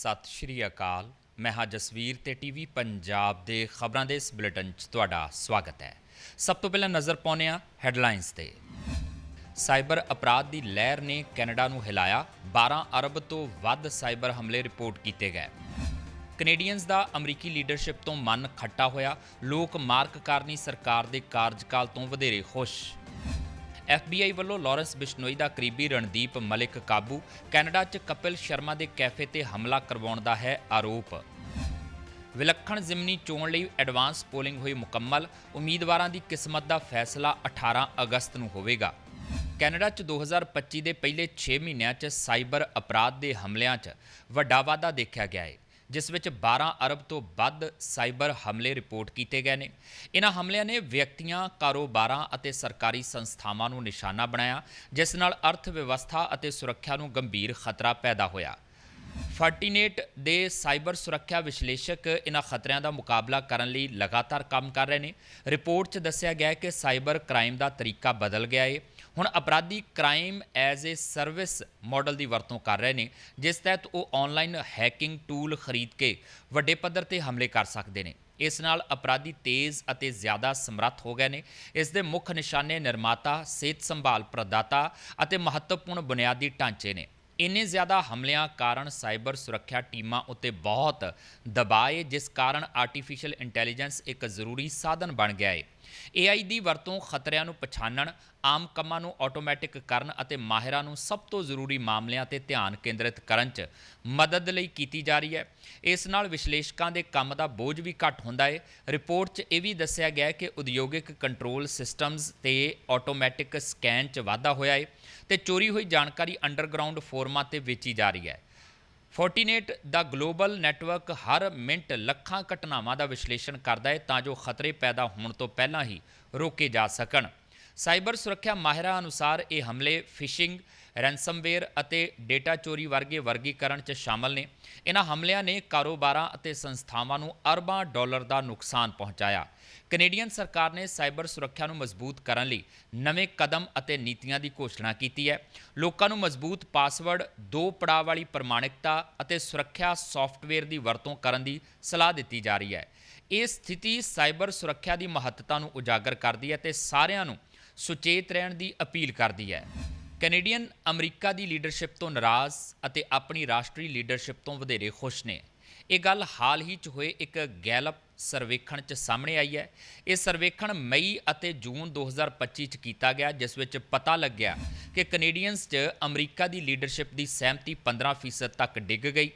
ਸਤਿ ਸ਼੍ਰੀ ਅਕਾਲ। ਮੈਂ ਹਾਂ ਜਸਵੀਰ ਤੇ ਟੀਵੀ ਪੰਜਾਬ ਦੇ ਖਬਰਾਂ ਦੇ ਇਸ ਬੁਲੇਟਿਨ 'ਚ ਤੁਹਾਡਾ ਸਵਾਗਤ ਹੈ। ਸਭ ਤੋਂ ਪਹਿਲਾਂ ਨਜ਼ਰ ਪਾਉਂਦੇ ਹਾਂ ਹੈਡਲਾਈਨਸ ਤੇ। ਸਾਈਬਰ ਅਪਰਾਧ ਦੀ ਲਹਿਰ ਨੇ ਕੈਨੇਡਾ ਨੂੰ ਹਿਲਾਇਆ। 12 ਅਰਬ ਤੋਂ ਵੱਧ ਸਾਈਬਰ ਹਮਲੇ ਰਿਪੋਰਟ ਕੀਤੇ ਗਏ। ਕੈਨੇਡੀਅਨਸ ਦਾ ਅਮਰੀਕੀ ਲੀਡਰਸ਼ਿਪ ਤੋਂ ਮਨ ਖੱਟਾ ਹੋਇਆ। ਲੋਕ ਮਾਰਕ ਕਾਰਨੀ ਸਰਕਾਰ ਦੇ ਕਾਰਜਕਾਲ ਤੋਂ ਵਧੇਰੇ ਖੁਸ਼। FBI ਵੱਲੋਂ ਲਾਰੈਂਸ ਬਿਸ਼ਨੋਈ ਦਾ ਕਰੀਬੀ ਰਣਦੀਪ ਮਲਿਕ ਕਾਬੂ, ਕੈਨੇਡਾ 'ਚ ਕਪਿਲ ਸ਼ਰਮਾ ਦੇ ਕੈਫੇ ਤੇ ਹਮਲਾ ਕਰਵਾਉਣ ਦਾ ਹੈ ਆਰੋਪ। ਵਿਲੱਖਣ ਜ਼ਿਮਨੀ ਚੋਣ ਲਈ ਐਡਵਾਂਸ ਪੋਲਿੰਗ ਹੋਈ ਮੁਕੰਮਲ, ਉਮੀਦਵਾਰਾਂ ਦੀ ਕਿਸਮਤ ਦਾ ਫੈਸਲਾ 18 ਅਗਸਤ ਨੂੰ ਹੋਵੇਗਾ। ਕੈਨੇਡਾ 'ਚ 2025 ਦੇ ਪਹਿਲੇ 6 ਮਹੀਨਿਆਂ 'ਚ ਸਾਈਬਰ ਅਪਰਾਧ ਦੇ ਹਮਲਿਆਂ 'ਚ ਵੱਡਾ ਵਾਧਾ ਦੇਖਿਆ ਗਿਆ ਹੈ ਜਿਸ ਵਿੱਚ 12 ਅਰਬ ਤੋਂ ਵੱਧ ਸਾਈਬਰ ਹਮਲੇ ਰਿਪੋਰਟ ਕੀਤੇ ਗਏ ਨੇ। ਇਹਨਾਂ ਹਮਲਿਆਂ ਨੇ ਵਿਅਕਤੀਆਂ, ਕਾਰੋਬਾਰਾਂ ਅਤੇ ਸਰਕਾਰੀ ਸੰਸਥਾਵਾਂ ਨੂੰ ਨਿਸ਼ਾਨਾ ਬਣਾਇਆ, ਜਿਸ ਨਾਲ ਅਰਥ ਵਿਵਸਥਾ ਅਤੇ ਸੁਰੱਖਿਆ ਨੂੰ ਗੰਭੀਰ ਖਤਰਾ ਪੈਦਾ ਹੋਇਆ। ਫਰਟੀਨੇਟ ਦੇ ਸਾਈਬਰ ਸੁਰੱਖਿਆ ਵਿਸ਼ਲੇਸ਼ਕ ਇਹਨਾਂ ਖਤਰਿਆਂ ਦਾ ਮੁਕਾਬਲਾ ਕਰਨ ਲਈ ਲਗਾਤਾਰ ਕੰਮ ਕਰ ਰਹੇ ਨੇ। ਰਿਪੋਰਟ 'ਚ ਦੱਸਿਆ ਗਿਆ ਹੈ ਕਿ ਸਾਈਬਰ ਕ੍ਰਾਈਮ ਦਾ ਤਰੀਕਾ ਬਦਲ ਗਿਆ ਹੈ ਹੁਣ ਅਪਰਾਧੀ crime as a service model ਦੀ ਵਰਤੋਂ ਕਰ ਰਹੇ ਨੇ, ਜਿਸ ਤਹਿਤ ਉਹ ਆਨਲਾਈਨ ਹੈਕਿੰਗ ਟੂਲ ਖਰੀਦ ਕੇ ਵੱਡੇ ਪੱਧਰ ਤੇ ਹਮਲੇ ਕਰ ਸਕਦੇ ਨੇ। ਇਸ ਨਾਲ ਅਪਰਾਧੀ ਤੇਜ਼ ਅਤੇ ਜ਼ਿਆਦਾ ਸਮਰੱਥ ਹੋ ਗਏ ਨੇ। ਇਸ ਦੇ ਮੁੱਖ ਨਿਸ਼ਾਨੇ ਨਿਰਮਾਤਾ, ਸਿਹਤ ਸੰਭਾਲ ਪ੍ਰਦਾਤਾ ਅਤੇ ਮਹੱਤਵਪੂਰਨ ਬੁਨਿਆਦੀ ਢਾਂਚੇ ਨੇ। ਇੰਨੇ ਜ਼ਿਆਦਾ ਹਮਲਿਆਂ ਕਾਰਨ ਸਾਈਬਰ ਸੁਰੱਖਿਆ ਟੀਮਾਂ ਉੱਤੇ ਬਹੁਤ ਦਬਾਅ ਹੈ ਜਿਸ ਕਾਰਨ ਆਰਟੀਫੀਸ਼ੀਅਲ ਇੰਟੈਲੀਜੈਂਸ ਇੱਕ ਜ਼ਰੂਰੀ ਸਾਧਨ ਬਣ ਗਿਆ ਹੈ AI ਦੀ ਵਰਤੋਂ ਖਤਰਿਆਂ ਨੂੰ ਪਛਾਣਨ ਆਮ ਕੰਮਾਂ ਨੂੰ ਆਟੋਮੈਟਿਕ ਕਰਨ ਅਤੇ ਮਾਹਿਰਾਂ ਨੂੰ ਸਭ ਤੋਂ ਜ਼ਰੂਰੀ ਮਾਮਲਿਆਂ ਤੇ ਧਿਆਨ ਕੇਂਦਰਿਤ ਕਰਨ 'ਚ ਮਦਦ ਲਈ ਕੀਤੀ ਜਾ ਰਹੀ ਹੈ। ਇਸ ਨਾਲ ਵਿਸ਼ਲੇਸ਼ਕਾਂ ਦੇ ਕੰਮ ਦਾ ਬੋਝ ਵੀ ਘੱਟ ਹੁੰਦਾ ਹੈ ਰਿਪੋਰਟ 'ਚ ਇਹ ਵੀ ਦੱਸਿਆ ਗਿਆ ਹੈ ਕਿ ਉਦਯੋਗਿਕ ਕੰਟਰੋਲ ਸਿਸਟਮਸ ਤੇ ਆਟੋਮੈਟਿਕ ਸਕੈਨ 'ਚ ਵਾਧਾ ਹੋਇਆ ਹੈ ਤੇ ਚੋਰੀ ਹੋਈ ਜਾਣਕਾਰੀ ਅੰਡਰਗਰਾਉਂਡ ਫੋਰਮਾਂ ਤੇ ਵੇਚੀ ਜਾ ਰਹੀ ਹੈ। ਫੋਰਟੀਨੇਟ ਦਾ ਗਲੋਬਲ ਨੈਟਵਰਕ ਹਰ ਮਿੰਟ ਲੱਖਾਂ ਘਟਨਾਵਾਂ ਦਾ ਵਿਸ਼ਲੇਸ਼ਣ ਕਰਦਾ ਹੈ ਤਾਂ ਜੋ ਖਤਰੇ ਪੈਦਾ ਹੋਣ ਤੋਂ ਪਹਿਲਾਂ ਹੀ ਰੋਕੇ ਜਾ ਸਕਣ। ਸਾਈਬਰ ਸੁਰੱਖਿਆ ਮਾਹਿਰਾਂ ਅਨੁਸਾਰ ਇਹ ਹਮਲੇ, ਫਿਸ਼ਿੰਗ ਰੈਂਸਮਵੇਅਰ ਅਤੇ ਡੇਟਾ ਚੋਰੀ ਵਰਗੇ ਵਰਗੀਕਰਨ 'ਚ ਸ਼ਾਮਲ ਨੇ। ਇਹਨਾਂ ਹਮਲਿਆਂ ਨੇ ਕਾਰੋਬਾਰਾਂ ਅਤੇ ਸੰਸਥਾਵਾਂ ਨੂੰ ਅਰਬਾਂ ਡਾਲਰ ਦਾ ਨੁਕਸਾਨ ਪਹੁੰਚਾਇਆ। ਕੈਨੇਡੀਅਨ ਸਰਕਾਰ ਨੇ ਸਾਈਬਰ ਸੁਰੱਖਿਆ ਨੂੰ ਮਜ਼ਬੂਤ ਕਰਨ ਲਈ ਨਵੇਂ ਕਦਮ ਅਤੇ ਨੀਤੀਆਂ ਦੀ ਘੋਸ਼ਣਾ ਕੀਤੀ ਹੈ। ਲੋਕਾਂ ਨੂੰ ਮਜ਼ਬੂਤ ਪਾਸਵਰਡ, ਦੋ ਪੜਾਅ ਵਾਲੀ ਪ੍ਰਮਾਣਿਕਤਾ ਅਤੇ ਸੁਰੱਖਿਆ ਸੌਫਟਵੇਅਰ ਦੀ ਵਰਤੋਂ ਕਰਨ ਦੀ ਸਲਾਹ ਦਿੱਤੀ ਜਾ ਰਹੀ ਹੈ। ਇਹ ਸਥਿਤੀ ਸਾਈਬਰ ਸੁਰੱਖਿਆ ਦੀ ਮਹੱਤਤਾ ਨੂੰ ਉਜਾਗਰ ਕਰਦੀ ਹੈ ਤੇ ਸਾਰਿਆਂ ਨੂੰ ਸੁਚੇਤ ਰਹਿਣ ਦੀ ਅਪੀਲ ਕਰਦੀ ਹੈ। ਕੈਨੇਡੀਅਨ ਅਮਰੀਕਾ ਦੀ ਲੀਡਰਸ਼ਿਪ ਤੋਂ ਨਾਰਾਜ਼ ਅਤੇ ਆਪਣੀ ਰਾਸ਼ਟਰੀ ਲੀਡਰਸ਼ਿਪ ਤੋਂ ਵਧੇਰੇ ਖੁਸ਼ ਨੇ। ਇਹ ਗੱਲ ਹਾਲ ਹੀ 'ਚ ਹੋਏ ਇੱਕ ਗੈਲਪ ਸਰਵੇਖਣ 'ਚ ਸਾਹਮਣੇ ਆਈ ਹੈ। ਇਹ ਸਰਵੇਖਣ ਮਈ ਅਤੇ ਜੂਨ 2025 'ਚ ਕੀਤਾ ਗਿਆ, ਜਿਸ ਵਿੱਚ ਪਤਾ ਲੱਗਿਆ ਕਿ ਕੈਨੇਡੀਅਨਸ 'ਚ ਅਮਰੀਕਾ ਦੀ ਲੀਡਰਸ਼ਿਪ ਦੀ ਸਹਿਮਤੀ 15% ਤੱਕ ਡਿੱਗ ਗਈ।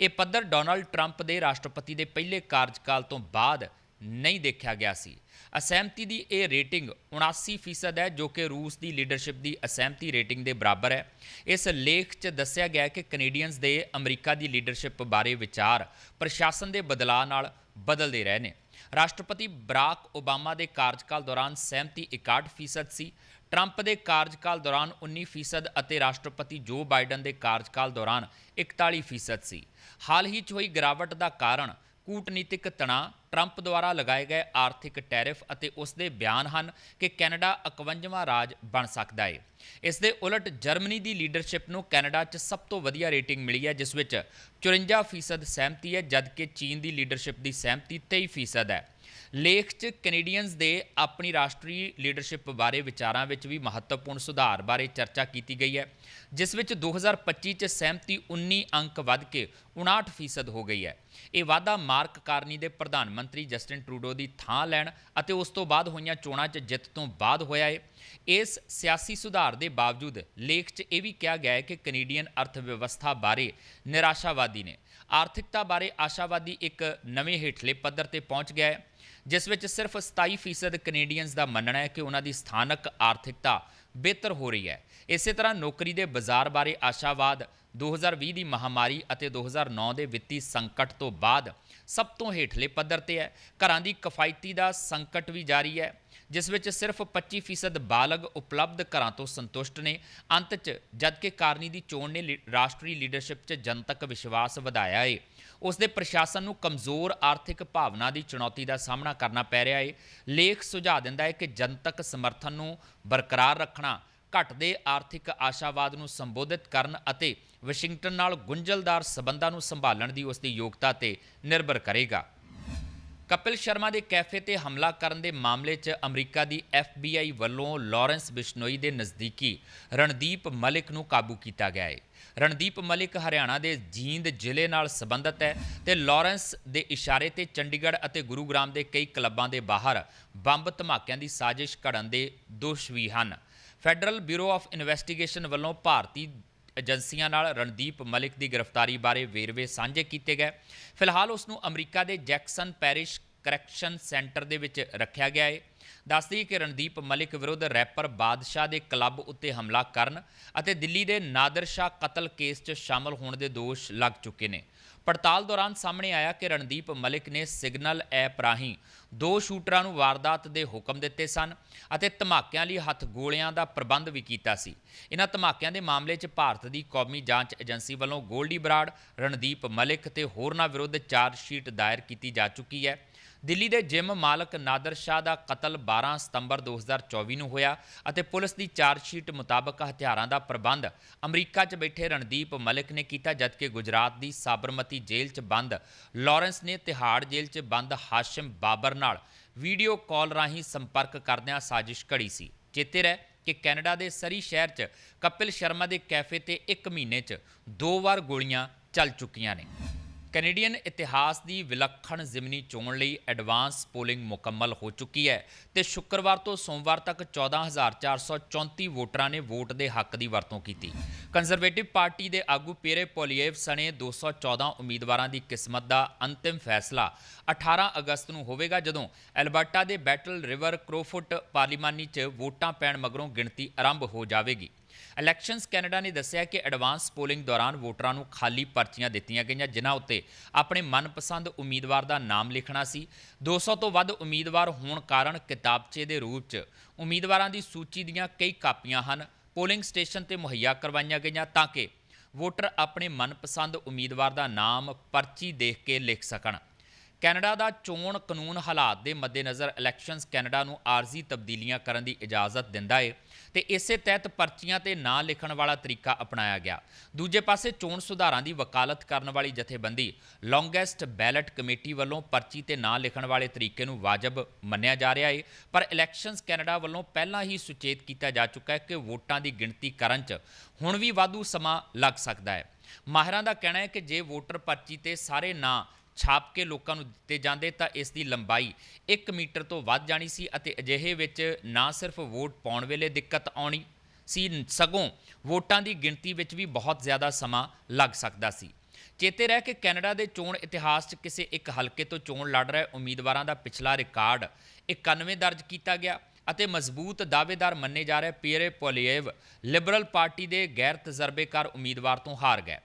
ਇਹ ਪੱਧਰ ਡੋਨਾਲਡ ਟਰੰਪ ਦੇ ਰਾਸ਼ਟਰਪਤੀ ਦੇ ਪਹਿਲੇ ਕਾਰਜਕਾਲ ਤੋਂ ਬਾਅਦ ਨਹੀਂ ਦੇਖਿਆ ਗਿਆ ਸੀ। ਅਸਹਿਮਤੀ ਦੀ ਇਹ ਰੇਟਿੰਗ 79% ਹੈ, ਜੋ ਕਿ ਰੂਸ ਦੀ ਲੀਡਰਸ਼ਿਪ ਦੀ ਅਸਹਿਮਤੀ ਰੇਟਿੰਗ ਦੇ ਬਰਾਬਰ ਹੈ। ਇਸ ਲੇਖ 'ਚ ਦੱਸਿਆ ਗਿਆ ਹੈ ਕਿ ਕੈਨੇਡੀਅਨਸ ਦੇ ਅਮਰੀਕਾ ਦੀ ਲੀਡਰਸ਼ਿਪ ਬਾਰੇ ਵਿਚਾਰ ਪ੍ਰਸ਼ਾਸਨ ਦੇ ਬਦਲਾਅ ਨਾਲ ਬਦਲਦੇ ਰਹੇ ਨੇ। ਰਾਸ਼ਟਰਪਤੀ ਬਰਾਕ ਓਬਾਮਾ ਦੇ ਕਾਰਜਕਾਲ ਦੌਰਾਨ ਸਹਿਮਤੀ 61% ਸੀ। ਟਰੰਪ ਦੇ ਕਾਰਜਕਾਲ ਦੌਰਾਨ 19% ਅਤੇ ਰਾਸ਼ਟਰਪਤੀ ਜੋ ਬਾਈਡਨ ਦੇ ਕਾਰਜਕਾਲ ਦੌਰਾਨ 41% ਸੀ। ਹਾਲ ਹੀ 'ਚ ਹੋਈ ਗਿਰਾਵਟ ਦਾ ਕਾਰਨ ਕੂਟਨੀਤਿਕ ਤਣਾਅ ਟਰੰਪ ਦੁਆਰਾ ਲਗਾਏ ਗਏ ਆਰਥਿਕ ਟੈਰਿਫ ਅਤੇ ਉਸ ਦੇ ਬਿਆਨ ਹਨ ਕਿ ਕੈਨੇਡਾ 51ਵਾਂ ਰਾਜ ਬਣ ਸਕਦਾ ਹੈ ਇਸ ਦੇ ਉਲਟ ਜਰਮਨੀ ਦੀ ਲੀਡਰਸ਼ਿਪ ਨੂੰ ਕੈਨੇਡਾ 'ਚ ਸਭ ਤੋਂ ਵਧੀਆ ਰੇਟਿੰਗ ਮਿਲੀ ਹੈ, ਜਿਸ ਵਿੱਚ 54% ਸਹਿਮਤੀ ਹੈ, ਜਦਕਿ ਚੀਨ ਦੀ ਲੀਡਰਸ਼ਿਪ ਦੀ ਸਹਿਮਤੀ 23% ਹੈ। ਲੇਖ 'ਚ ਕੈਨੇਡੀਅਨਸ ਦੇ ਆਪਣੀ ਰਾਸ਼ਟਰੀ ਲੀਡਰਸ਼ਿਪ ਬਾਰੇ ਵਿਚਾਰਾਂ ਵਿੱਚ ਵੀ ਮਹੱਤਵਪੂਰਨ ਸੁਧਾਰ ਬਾਰੇ ਚਰਚਾ ਕੀਤੀ ਗਈ ਹੈ। ਜਿਸ ਵਿੱਚ 2025 'ਚ ਸਹਿਮਤੀ 19 ਅੰਕ ਵੱਧ ਕੇ 59% ਹੋ ਗਈ ਹੈ। ਇਹ ਵਾਧਾ ਮਾਰਕ ਕਾਰਨੀ ਦੇ ਪ੍ਰਧਾਨ ਮੰਤਰੀ ਜਸਟਿਨ ਟਰੂਡੋ ਦੀ ਥਾਂ ਲੈਣ ਅਤੇ ਉਸ ਤੋਂ ਬਾਅਦ ਹੋਈਆਂ ਚੋਣਾਂ 'ਚ ਜਿੱਤ ਤੋਂ ਬਾਅਦ ਹੋਇਆ ਹੈ ਇਸ ਸਿਆਸੀ ਸੁਧਾਰ ਦੇ ਬਾਵਜੂਦ ਲੇਖ 'ਚ ਇਹ ਵੀ ਕਿਹਾ ਗਿਆ ਹੈ ਕਿ ਕੈਨੇਡੀਅਨ ਅਰਥ ਵਿਵਸਥਾ ਬਾਰੇ ਨਿਰਾਸ਼ਾਵਾਦੀ ਨੇ। ਆਰਥਿਕਤਾ ਬਾਰੇ ਆਸ਼ਾਵਾਦੀ ਇੱਕ ਨਵੇਂ ਹੇਠਲੇ ਪੱਧਰ ਤੇ ਪਹੁੰਚ ਗਿਆ ਹੈ, ਜਿਸ ਵਿੱਚ ਸਿਰਫ 27% ਕੈਨੇਡੀਅਨਸ ਦਾ ਮੰਨਣਾ ਹੈ ਕਿ ਉਹਨਾਂ ਦੀ ਸਥਾਨਕ ਆਰਥਿਕਤਾ ਬਿਹਤਰ ਹੋ ਰਹੀ ਹੈ। ਇਸੇ ਤਰ੍ਹਾਂ ਨੌਕਰੀ ਦੇ ਬਾਜ਼ਾਰ ਬਾਰੇ ਆਸ਼ਾਵਾਦ 2020 ਦੀ ਮਹਾਮਾਰੀ ਅਤੇ 2009 ਦੇ ਵਿੱਤੀ ਸੰਕਟ ਤੋਂ ਬਾਅਦ ਸਭ ਤੋਂ ਹੇਠਲੇ ਪੱਧਰ ਤੇ ਹੈ। ਘਰਾਂ ਦੀ ਕਿਫਾਇਤੀ ਦਾ ਸੰਕਟ ਵੀ ਜਾਰੀ ਹੈ। ਜਿਸ ਵਿੱਚ ਸਿਰਫ 25% ਬਾਲਗ ਉਪਲਬਧ ਘਰਾਂ ਤੋਂ ਸੰਤੁਸ਼ਟ ਨੇ। ਅੰਤ 'ਚ ਜਦਕਿ ਕਾਰਨੀ ਦੀ ਚੋਣ ਨੇ ਲੀ- ਰਾਸ਼ਟਰੀ ਲੀਡਰਸ਼ਿਪ 'ਚ ਜਨਤਕ ਵਿਸ਼ਵਾਸ ਵਧਾਇਆ ਏ। ਉਸ ਦੇ ਪ੍ਰਸ਼ਾਸਨ ਨੂੰ ਕਮਜ਼ੋਰ ਆਰਥਿਕ ਭਾਵਨਾ ਦੀ ਚੁਣੌਤੀ ਦਾ ਸਾਹਮਣਾ ਕਰਨਾ ਪੈ ਰਿਹਾ ਏ। ਲੇਖ ਸੁਝਾਅ ਦਿੰਦਾ ਹੈ ਕਿ ਜਨਤਕ ਸਮਰਥਨ ਨੂੰ ਬਰਕਰਾਰ ਰੱਖਣਾ, ਘਟਦੇ ਆਰਥਿਕ ਆਸ਼ਾਵਾਦ ਨੂੰ ਸੰਬੋਧਿਤ ਕਰਨ ਅਤੇ ਵਾਸ਼ਿੰਗਟਨ ਨਾਲ ਗੁੰਝਲਦਾਰ ਸਬੰਧਾਂ ਨੂੰ ਸੰਭਾਲਣ ਦੀ ਉਸ ਦੀ ਯੋਗਤਾ ਤੇ ਨਿਰਭਰ ਕਰੇਗਾ। ਕਪਿਲ ਸ਼ਰਮਾ ਦੇ ਕੈਫੇ ਤੇ ਹਮਲਾ ਕਰਨ ਦੇ ਮਾਮਲੇ 'ਚ ਅਮਰੀਕਾ ਦੀ FBI ਵੱਲੋਂ ਲਾਰੈਂਸ ਬਿਸ਼ਨੋਈ ਦੇ ਨਜ਼ਦੀਕੀ ਰਣਦੀਪ ਮਲਿਕ ਨੂੰ ਕਾਬੂ ਕੀਤਾ ਗਿਆ ਹੈ ਰਣਦੀਪ ਮਲਿਕ ਹਰਿਆਣਾ ਦੇ ਜੀਂਦ ਜ਼ਿਲ੍ਹੇ ਨਾਲ ਸੰਬੰਧਿਤ ਹੈ ਤੇ ਲਾਰੈਂਸ ਦੇ ਇਸ਼ਾਰੇ ਤੇ ਚੰਡੀਗੜ੍ਹ ਅਤੇ ਗੁਰੂਗ੍ਰਾਮ ਦੇ ਕਈ ਕਲੱਬਾਂ ਦੇ ਬਾਹਰ ਬੰਬ ਧਮਾਕਿਆਂ ਦੀ ਸਾਜ਼ਿਸ਼ ਘੜਨ ਦੇ ਦੋਸ਼ ਵੀ ਹਨ। ਫੈਡਰਲ ਬਿਊਰੋ ਆਫ ਇਨਵੈਸਟੀਗੇਸ਼ਨ ਵੱਲੋਂ ਭਾਰਤੀ ਏਜੰਸੀਆਂ ਨਾਲ ਰਣਦੀਪ ਮਲਿਕ ਦੀ ਗ੍ਰਿਫਤਾਰੀ ਬਾਰੇ ਵੇਰਵੇ ਸਾਂਝੇ ਕੀਤੇ ਗਏ। ਫਿਲਹਾਲ ਉਸ ਨੂੰ ਅਮਰੀਕਾ ਦੇ ਜੈਕਸਨ ਪੈਰਿਸ਼ ਕਰੈਕਸ਼ਨ ਸੈਂਟਰ ਦੇ ਵਿੱਚ ਰੱਖਿਆ ਗਿਆ ਹੈ ਦੱਸਦੀ ਕਿ ਰਣਦੀਪ ਮਲਿਕ ਵਿਰੁੱਧ ਰੈਪਰ ਬਾਦਸ਼ਾਹ ਦੇ ਕਲੱਬ ਉੱਤੇ ਹਮਲਾ ਕਰਨ ਅਤੇ ਦਿੱਲੀ ਦੇ ਨਾਦਰ ਸ਼ਾਹ ਕਤਲ ਕੇਸ 'ਚ ਸ਼ਾਮਲ ਹੋਣ ਦੇ ਦੋਸ਼ ਲੱਗ ਚੁੱਕੇ ਨੇ। ਪੜਤਾਲ ਦੌਰਾਨ ਸਾਹਮਣੇ ਆਇਆ ਕਿ ਰਣਦੀਪ ਮਲਿਕ ਨੇ ਸਿਗਨਲ ਐਪ ਰਾਹੀਂ ਦੋ ਸ਼ੂਟਰਾਂ ਨੂੰ ਵਾਰਦਾਤ ਦੇ ਹੁਕਮ ਦਿੱਤੇ ਸਨ ਅਤੇ ਧਮਾਕਿਆਂ ਲਈ ਹੱਥ ਗੋਲਿਆਂ ਦਾ ਪ੍ਰਬੰਧ ਵੀ ਕੀਤਾ ਸੀ। ਇਹਨਾਂ ਧਮਾਕਿਆਂ ਦੇ ਮਾਮਲੇ 'ਚ ਭਾਰਤ ਦੀ ਕੌਮੀ ਜਾਂਚ ਏਜੰਸੀ ਵੱਲੋਂ ਗੋਲਡੀ ਬਰਾੜ, ਰਣਦੀਪ ਮਲਿਕ ਤੇ ਹੋਰਨਾਂ ਵਿਰੁੱਧ ਚਾਰਜ ਸ਼ੀਟ ਦਾਇਰ ਕੀਤੀ ਜਾ ਚੁੱਕੀ ਹੈ। ਦਿੱਲੀ ਦੇ ਜਿਮ ਮਾਲਕ ਨਾਦਰ ਸ਼ਾਹ ਦਾ ਕਤਲ 12 ਸਤੰਬਰ 2024 ਨੂੰ ਹੋਇਆ ਅਤੇ ਪੁਲਿਸ ਦੀ ਚਾਰਜ ਸ਼ੀਟ ਮੁਤਾਬਕ ਹਥਿਆਰਾਂ ਦਾ ਪ੍ਰਬੰਧ ਅਮਰੀਕਾ 'ਚ ਬੈਠੇ ਰਣਦੀਪ ਮਲਿਕ ਨੇ ਕੀਤਾ, ਜਦਕਿ ਗੁਜਰਾਤ ਦੀ ਸਾਬਰਮਤੀ ਜੇਲ੍ਹ 'ਚ ਬੰਦ, ਲਾਰੈਂਸ ਨੇ ਤਿਹਾੜ ਜੇਲ੍ਹ 'ਚ ਬੰਦ ਹਾਸ਼ਿਮ ਬਾਬਰ ਨਾਲ ਵੀਡੀਓ ਕਾਲ ਰਾਹੀਂ ਸੰਪਰਕ ਕਰਦਿਆਂ ਸਾਜ਼ਿਸ਼ ਘੜੀ ਸੀ। ਚੇਤੇ ਰਹਿ ਕਿ ਕੈਨੇਡਾ ਦੇ ਸਰੀ ਸ਼ਹਿਰ 'ਚ ਕਪਿਲ ਸ਼ਰਮਾ ਦੇ ਕੈਫੇ ਤੇ 1 ਮਹੀਨੇ 'ਚ ਦੋ ਵਾਰ ਗੋਲੀਆਂ ਚੱਲ ਚੁੱਕੀਆਂ ਨੇ। ਕੈਨੇਡੀਅਨ ਇਤਿਹਾਸ ਦੀ ਵਿਲੱਖਣ ਜ਼ਿਮਨੀ ਚੋਣ ਲਈ ਐਡਵਾਂਸ ਪੋਲਿੰਗ ਮੁਕੰਮਲ ਹੋ ਚੁੱਕੀ ਹੈ ਤੇ ਸ਼ੁੱਕਰਵਾਰ ਤੋਂ ਸੋਮਵਾਰ ਤੱਕ 14434 ਵੋਟਰਾਂ ਨੇ ਵੋਟ ਦੇ ਹੱਕ ਦੀ ਵਰਤੋਂ ਕੀਤੀ। ਕੰਜ਼ਰਵੇਟਿਵ ਪਾਰਟੀ ਦੇ ਆਗੂ ਪੀਰੇ ਪੋਲੀਏਵ ਸਣੇ 214 ਉਮੀਦਵਾਰਾਂ ਦੀ ਕਿਸਮਤ ਦਾ ਅੰਤਿਮ ਫੈਸਲਾ 18 ਅਗਸਤ ਨੂੰ ਹੋਵੇਗਾ ਜਦੋਂ ਐਲਬਰਟਾ ਦੇ ਬੈਟਲ ਰਿਵਰ ਕ੍ਰੋਫੁੱਟ ਪਾਰਲੀਮਾਨੀ 'ਚ ਵੋਟਾਂ ਪੈਣ ਮਗਰੋਂ ਗਿਣਤੀ ਆਰੰਭ ਹੋ ਜਾਵੇਗੀ। ਇਲੈਕਸ਼ਨਸ ਕੈਨੇਡਾ ਨੇ ਦੱਸਿਆ ਕਿ ਐਡਵਾਂਸ ਪੋਲਿੰਗ ਦੌਰਾਨ ਵੋਟਰਾਂ ਨੂੰ ਖਾਲੀ ਪਰਚੀਆਂ ਦਿੱਤੀਆਂ ਗਈਆਂ, ਜਿਨ੍ਹਾਂ ਉੱਤੇ ਆਪਣੇ ਮਨਪਸੰਦ ਉਮੀਦਵਾਰ ਦਾ ਨਾਮ ਲਿਖਣਾ ਸੀ। 200 ਤੋਂ ਵੱਧ ਉਮੀਦਵਾਰ ਹੋਣ ਕਾਰਨ ਕਿਤਾਬਚੇ ਦੇ ਰੂਪ 'ਚ ਉਮੀਦਵਾਰਾਂ ਦੀ ਸੂਚੀ ਦੀਆਂ ਕਈ ਕਾਪੀਆਂ ਹਨ। ਪੋਲਿੰਗ ਸਟੇਸ਼ਨ ਤੇ ਮੁਹੱਈਆ ਕਰਵਾਈਆਂ ਗਈਆਂ ਤਾਂ ਕਿ ਵੋਟਰ ਆਪਣੇ ਮਨਪਸੰਦ ਉਮੀਦਵਾਰ ਦਾ ਨਾਮ ਪਰਚੀ ਦੇਖ ਕੇ ਲਿਖ ਸਕਣ। ਕੈਨੇਡਾ ਦਾ ਚੋਣ ਕਾਨੂੰਨ ਹਾਲਾਤ ਦੇ ਮੱਦੇਨਜ਼ਰ ਇਲੈਕਸ਼ਨਸ ਕੈਨੇਡਾ ਨੂੰ ਆਰਜ਼ੀ ਤਬਦੀਲੀਆਂ ਕਰਨ ਦੀ ਇਜਾਜ਼ਤ ਦਿੰਦਾ ਹੈ ਤੇ ਇਸੇ ਤਹਿਤ ਪਰਚੀਆਂ ਤੇ ਨਾਂ ਲਿਖਣ ਵਾਲਾ ਤਰੀਕਾ ਅਪਣਾਇਆ ਗਿਆ। ਦੂਜੇ ਪਾਸੇ ਚੋਣ ਸੁਧਾਰਾਂ ਦੀ ਵਕਾਲਤ ਕਰਨ ਵਾਲੀ ਜਥੇਬੰਦੀ ਲੌਂਗੈਸਟ ਬੈਲਟ ਕਮੇਟੀ ਵੱਲੋਂ ਪਰਚੀ ਤੇ ਨਾਂ ਲਿਖਣ ਵਾਲੇ ਤਰੀਕੇ ਨੂੰ ਵਾਜਬ ਮੰਨਿਆ ਜਾ ਰਿਹਾ ਹੈ ਪਰ ਇਲੈਕਸ਼ਨਸ ਕੈਨੇਡਾ ਵੱਲੋਂ ਪਹਿਲਾਂ ਹੀ ਸੁਚੇਤ ਕੀਤਾ ਜਾ ਚੁੱਕਾ ਹੈ ਕਿ ਵੋਟਾਂ ਦੀ ਗਿਣਤੀ ਕਰਨ 'ਚ ਹੁਣ ਵੀ ਵਾਧੂ ਸਮਾਂ ਲੱਗ ਸਕਦਾ ਹੈ। ਮਾਹਿਰਾਂ ਦਾ ਕਹਿਣਾ ਹੈ ਕਿ ਜੇ ਵੋਟਰ ਪਰਚੀ ਤੇ ਸਾਰੇ ਨਾਂ ਛਾਪ ਕੇ ਲੋਕਾਂ ਨੂੰ ਦਿੱਤੇ ਜਾਂਦੇ ਤਾਂ ਇਸ ਦੀ ਲੰਬਾਈ 1 ਮੀਟਰ ਤੋਂ ਵੱਧ ਜਾਣੀ ਸੀ ਅਤੇ ਅਜਿਹੇ ਵਿੱਚ ਨਾ ਸਿਰਫ ਵੋਟ ਪਾਉਣ ਵੇਲੇ ਦਿੱਕਤ ਆਉਣੀ ਸੀ, ਸਗੋਂ ਵੋਟਾਂ ਦੀ ਗਿਣਤੀ ਵਿੱਚ ਵੀ ਬਹੁਤ ਜ਼ਿਆਦਾ ਸਮਾਂ ਲੱਗ ਸਕਦਾ ਸੀ। ਚੇਤੇ ਰਹਿ ਕਿ ਕੈਨੇਡਾ ਦੇ ਚੋਣ ਇਤਿਹਾਸ 'ਚ ਕਿਸੇ ਇੱਕ ਹਲਕੇ ਤੋਂ ਚੋਣ ਲੜ ਰਹੇ ਉਮੀਦਵਾਰਾਂ ਦਾ ਪਿਛਲਾ ਰਿਕਾਰਡ 91 ਦਰਜ ਕੀਤਾ ਗਿਆ ਅਤੇ ਮਜ਼ਬੂਤ ਦਾਅਵੇਦਾਰ ਮੰਨੇ ਜਾ ਰਹੇ ਪੀਰੇ ਪੋਲੀਏਵ, ਲਿਬਰਲ ਪਾਰਟੀ ਦੇ ਗੈਰ ਤਜਰਬੇਕਾਰ ਉਮੀਦਵਾਰ ਤੋਂ ਹਾਰ ਗਏ।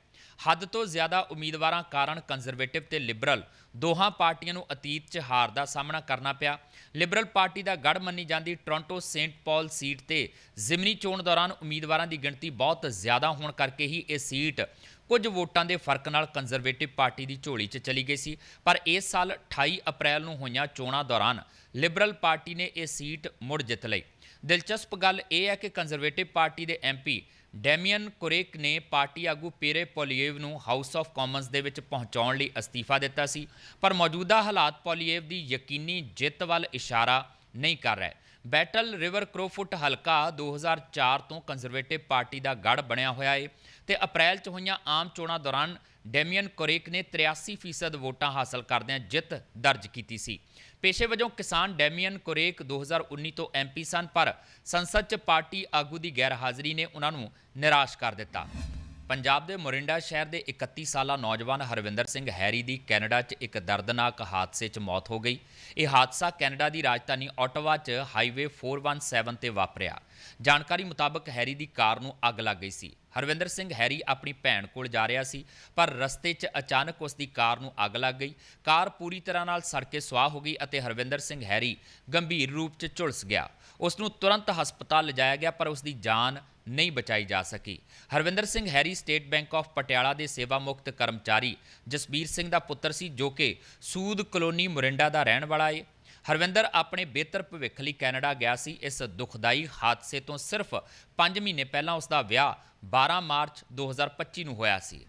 ਹੱਦ ਤੋਂ ਜ਼ਿਆਦਾ ਉਮੀਦਵਾਰਾਂ ਕਾਰਨ ਕੰਜ਼ਰਵੇਟਿਵ ਤੇ ਲਿਬਰਲ ਦੋਹਾਂ ਪਾਰਟੀਆਂ ਨੂੰ ਅਤੀਤ 'ਚ ਹਾਰ ਦਾ ਸਾਹਮਣਾ ਕਰਨਾ ਪਿਆ। ਲਿਬਰਲ ਪਾਰਟੀ ਦਾ ਗੜ ਮੰਨੀ ਜਾਂਦੀ ਟੋਰਾਂਟੋ ਸੇਂਟ ਪਾਲ ਸੀਟ ਤੇ ਜ਼ਿਮਨੀ ਚੋਣ ਦੌਰਾਨ ਉਮੀਦਵਾਰਾਂ ਦੀ ਗਿਣਤੀ ਬਹੁਤ ਜ਼ਿਆਦਾ ਹੋਣ ਕਰਕੇ ਹੀ ਇਹ ਸੀਟ ਕੁਝ ਵੋਟਾਂ ਦੇ ਫ਼ਰਕ ਨਾਲ ਕੰਜ਼ਰਵੇਟਿਵ ਪਾਰਟੀ ਦੀ ਝੋਲੀ 'ਚ ਚਲੀ ਗਈ ਸੀ। ਪਰ ਇਸ ਸਾਲ 28 ਅਪ੍ਰੈਲ ਨੂੰ ਹੋਈਆਂ ਚੋਣਾਂ ਦੌਰਾਨ ਲਿਬਰਲ ਪਾਰਟੀ ਨੇ ਇਹ ਸੀਟ ਮੁੜ ਜਿੱਤ ਲਈ। ਦਿਲਚਸਪ ਗੱਲ ਇਹ ਹੈ ਕਿ ਕੰਜ਼ਰਵੇਟਿਵ ਪਾਰਟੀ ਦੇ ਐਮਪੀ ਡੈਮੀਅਨ ਕੁਰੇਕ ਨੇ ਪਾਰਟੀ ਆਗੂ ਪੇਰੇ ਪੋਲੀਏਵ ਨੂੰ ਹਾਊਸ ਆਫ ਕਾਮਨਸ ਦੇ ਵਿੱਚ ਪਹੁੰਚਾਉਣ ਲਈ ਅਸਤੀਫਾ ਦਿੱਤਾ ਸੀ, ਪਰ ਮੌਜੂਦਾ ਹਾਲਾਤ ਪੋਲੀਏਵ ਦੀ ਯਕੀਨੀ ਜਿੱਤ ਵੱਲ ਇਸ਼ਾਰਾ ਨਹੀਂ ਕਰ ਰਿਹਾ। ਬੈਟਲ ਰਿਵਰ ਕ੍ਰੋਫੁੱਟ ਹਲਕਾ 2004 ਤੋਂ ਕੰਜ਼ਰਵੇਟਿਵ ਪਾਰਟੀ ਦਾ ਗੜ ਬਣਿਆ ਹੋਇਆ ਏ ਤੇ ਅਪ੍ਰੈਲ 'ਚ ਹੋਈਆਂ ਆਮ ਚੋਣਾਂ ਦੌਰਾਨ ਡੈਮੀਅਨ ਕੋਰੇਕ ਨੇ 83% ਵੋਟਾਂ ਹਾਸਲ ਕਰਦਿਆਂ ਜਿੱਤ ਦਰਜ ਕੀਤੀ ਸੀ। ਪੇਸ਼ੇ ਵਜੋਂ ਕਿਸਾਨ ਡੈਮੀਅਨ ਕੋਰੇਕ 2019 ਤੋਂ ਐਮਪੀ ਸਨ, ਪਰ ਸੰਸਦ 'ਚ ਪਾਰਟੀ ਆਗੂ ਦੀ ਗੈਰਹਾਜ਼ਰੀ ਨੇ ਉਹਨਾਂ ਨੂੰ ਨਿਰਾਸ਼ ਕਰ ਦਿੱਤਾ। ਪੰਜਾਬ ਦੇ ਮੋਰਿੰਡਾ ਸ਼ਹਿਰ ਦੇ 31 ਸਾਲਾ ਨੌਜਵਾਨ ਹਰਵਿੰਦਰ ਸਿੰਘ ਹੈਰੀ ਦੀ ਕੈਨੇਡਾ 'ਚ ਇੱਕ ਦਰਦਨਾਕ ਹਾਦਸੇ 'ਚ ਮੌਤ ਹੋ ਗਈ। ਇਹ ਹਾਦਸਾ ਕੈਨੇਡਾ ਦੀ ਰਾਜਧਾਨੀ ਆਟੋਵਾ 'ਚ ਹਾਈਵੇ 417 ਤੇ ਵਾਪਰਿਆ। ਜਾਣਕਾਰੀ ਮੁਤਾਬਕ ਹੈਰੀ ਦੀ ਕਾਰ ਨੂੰ ਅੱਗ ਲੱਗ ਗਈ ਸੀ। ਹਰਵਿੰਦਰ ਸਿੰਘ ਹੈਰੀ ਆਪਣੀ ਭੈਣ ਕੋਲ ਜਾ ਰਿਹਾ ਸੀ, ਪਰ ਰਸਤੇ 'ਚ ਅਚਾਨਕ ਉਸ ਦੀ ਕਾਰ ਨੂੰ ਅੱਗ ਲੱਗ ਗਈ। ਕਾਰ ਪੂਰੀ ਤਰ੍ਹਾਂ ਨਾਲ ਸੜ ਕੇ ਸੁਆਹ ਹੋ ਗਈ ਅਤੇ ਹਰਵਿੰਦਰ ਸਿੰਘ ਹੈਰੀ ਗੰਭੀਰ ਰੂਪ 'ਚ ਝੁਲਸ ਗਿਆ। ਉਸ ਨੂੰ ਤੁਰੰਤ ਹਸਪਤਾਲ ਲਿਜਾਇਆ ਗਿਆ, ਪਰ ਉਸ ਦੀ ਜਾਨ ਨਹੀਂ ਬਚਾਈ ਜਾ ਸਕੀ। Harvinder Singh Harry State Bank of Patiala ਦੇ ਸੇਵਾ ਮੁਕਤ ਕਰਮਚਾਰੀ ਜਸਬੀਰ ਸਿੰਘ ਦਾ ਪੁੱਤਰ ਸੀ, ਜੋ ਕਿ ਸੂਦ ਕਲੋਨੀ ਮੁਰਿੰਡਾ ਦਾ ਰਹਿਣ ਵਾਲਾ ਹੈ ਹਰਵਿੰਦਰ ਆਪਣੇ ਬਿਹਤਰ ਭਵਿੱਖ ਲਈ ਕੈਨੇਡਾ ਗਿਆ ਸੀ। ਇਸ ਦੁਖਦਾਈ ਹਾਦਸੇ ਤੋਂ ਸਿਰਫ 5 ਮਹੀਨੇ ਪਹਿਲਾਂ ਉਸ ਦਾ ਵਿਆਹ 12 ਮਾਰਚ 2025 ਨੂੰ ਹੋਇਆ ਸੀ।